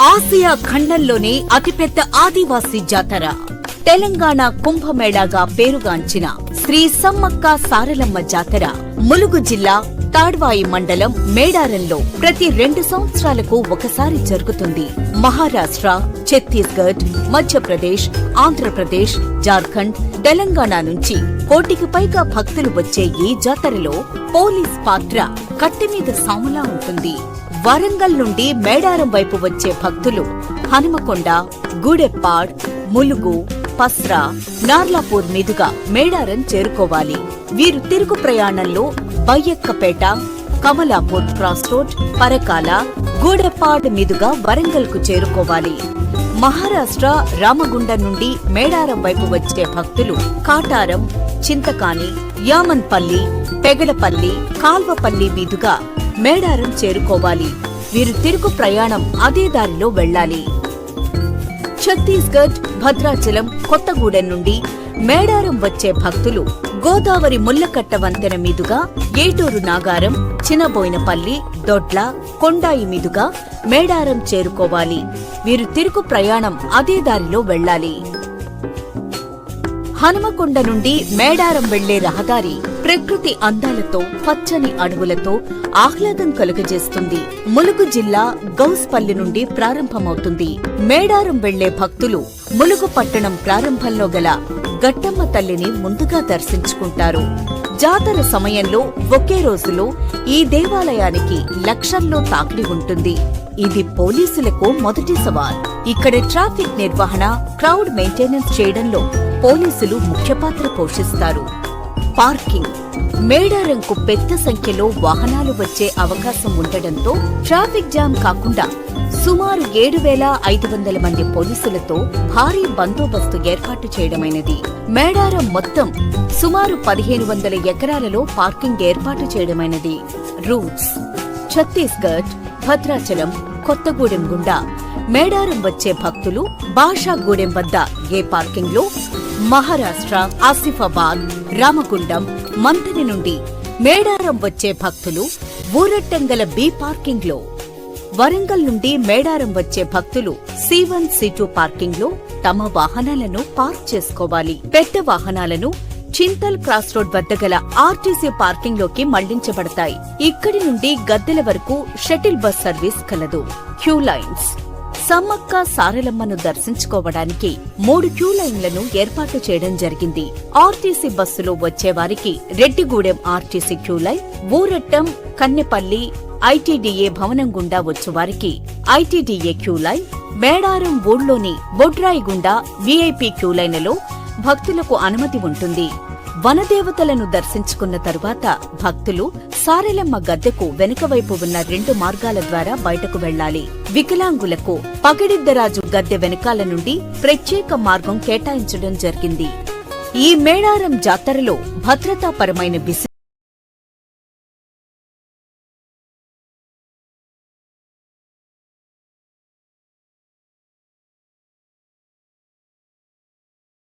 Asia ఖండంలోనే అతిపెద్ద ఆదివాసీ జాతర. తెలంగాణ కుంభమేళాగా పేరుగాంచిన శ్రీ సమ్మక్క సారలమ్మ జాతర ములుగు జిల్లా తాడ్వాయి మండలం మేడారంలో ప్రతి రెండు సంవత్సరాలకు ఒకసారి జరుగుతుంది. మహారాష్ట్ర ఛత్తీస్గఢ్ మధ్యప్రదేశ్ ఆంధ్రప్రదేశ్ జార్ఖండ్ తెలంగాణ నుంచి కోటికి పైగా భక్తులు వచ్చే ఈ జాతరలో పోలీస్ పాత్ర కట్టెమీద సాములా ఉంటుంది. వరంగల్ నుండి మేడారం వైపు వచ్చే భక్తులు హనుమకొండ గూడెప్పాడ్ ములుగు పస్రా నార్లాపూర్ మీదుగా మేడారం చేరుకోవాలి. వీరు తిరుగు ప్రయాణంలో బయ్యక్కపేట కమలాపూర్ క్రాస్ రోడ్ పరకాల గూడెప్పాడ్ మీదుగా వరంగల్కు చేరుకోవాలి. మహారాష్ట్ర రామగుండ నుండి మేడారం వైపు వచ్చే భక్తులు కాటారం చింతకాని యామన్పల్లి పెగడపల్లి కాల్వపల్లి మీదుగా మేడారం చేరుకోవాలి. వీరు తిరుగు ప్రయాణం అదే దారిలో వెళ్ళాలి ఛత్తీస్గఢ్ భద్రాచలం కొత్తగూడెం నుండి మేడారం వచ్చే భక్తులు గోదావరి ముల్లకట్ట వంతెన మీదుగా ఏటూరు నాగారం చినబోయినపల్లి దొడ్ల కొండాయి మీదుగా మేడారం చేరుకోవాలి. వీరు తిరుగు ప్రయాణం అదే దారిలో వెళ్ళాలి హనుమకొండ నుండి మేడారం వెళ్ళే రహదారి ప్రకృతి అందాలతో పచ్చని అడవులతో ఆహ్లాదం కలుగజేస్తుంది. ములుగు జిల్లా గౌస్పల్లి నుండి ప్రారంభమవుతుంది. మేడారం వెళ్ళే భక్తులు ములుగు పట్టణం ప్రారంభంలో గల గట్టమ్మ తల్లిని ముందుగా దర్శించుకుంటారు. జాతర సమయంలో ఒకే రోజులో ఈ దేవాలయానికి లక్షల్లో తాకిడి ఉంటుంది. ఇది పోలీసులకు మొదటి సవాల్. ఇక్కడ ట్రాఫిక్ నిర్వహణ క్రౌడ్ మెయింటెనెన్స్ చేయడంలో పోలీసులు ముఖ్య పాత్ర పోషిస్తారు. పార్కింగ్. మేడారంకు పెద్ద సంఖ్యలో వాహనాలు వచ్చే అవకాశం ఉండడంతో ట్రాఫిక్ జామ్ కాకుండా సుమారు ఏడు వేల ఐదు వందల మంది పోలీసులతో భారీ బందోబస్తు ఏర్పాటు చేయడమైనది. మేడారం మొత్తం సుమారు పదిహేను వందల ఎకరాలలో పార్కింగ్ ఏర్పాటు చేయడమైనది. రూట్స్. ఛత్తీస్గఢ్ భద్రాచలం కొత్తగూడెం గుండా. మేడారం వచ్చే భక్తులు బాషాగూడెం వద్ద ఏ పార్కింగ్లో మహారాష్ట్ర ఆసిఫాబాద్ రామగుండం మంతని నుండి మేడారం వచ్చే భక్తులు ఊరట్టంగల బి పార్కింగ్లో వరంగల్ నుండి మేడారం వచ్చే భక్తులు సి వన్ సి టూ పార్కింగ్లో తమ వాహనాలను పార్క్ చేసుకోవాలి. పెద్ద వాహనాలను చింతల్ క్రాస్ రోడ్ వద్ద గల ఆర్టీసీ పార్కింగ్లోకి మళ్ళించబడతాయి. ఇక్కడి నుండి గద్దెల వరకు షటిల్ బస్ సర్వీస్ కలదు. Queue lines. సమ్మక్క సారలమ్మను దర్శించుకోవడానికి మూడు క్యూ లైన్లను ఏర్పాటు చేయడం జరిగింది. ఆర్టీసీ బస్సులో వచ్చేవారికి Reddygudem RTC queue line Urattam Kannepalli ITDA భవనం గుండా వచ్చేవారికి ఐటీడీఏ క్యూ లైన్ మేడారం ఊళ్ళోని బొడ్రాయి గుండా వీఐపీ క్యూ లైన్లలో భక్తులకు అనుమతి ఉంటుంది. వనదేవతలను దర్శించుకున్న తరువాత భక్తులు సారెలమ్మ గద్దెకు వెనుక వైపు ఉన్న రెండు మార్గాల ద్వారా బయటకు వెళ్ళాలి వికలాంగులకు పగిడిద్దరాజు గద్దె వెనకాల నుండి ప్రత్యేక మార్గం కేటాయించడం జరిగింది. ఈ మేడారం జాతరలో భద్రతాపరమైన బిసి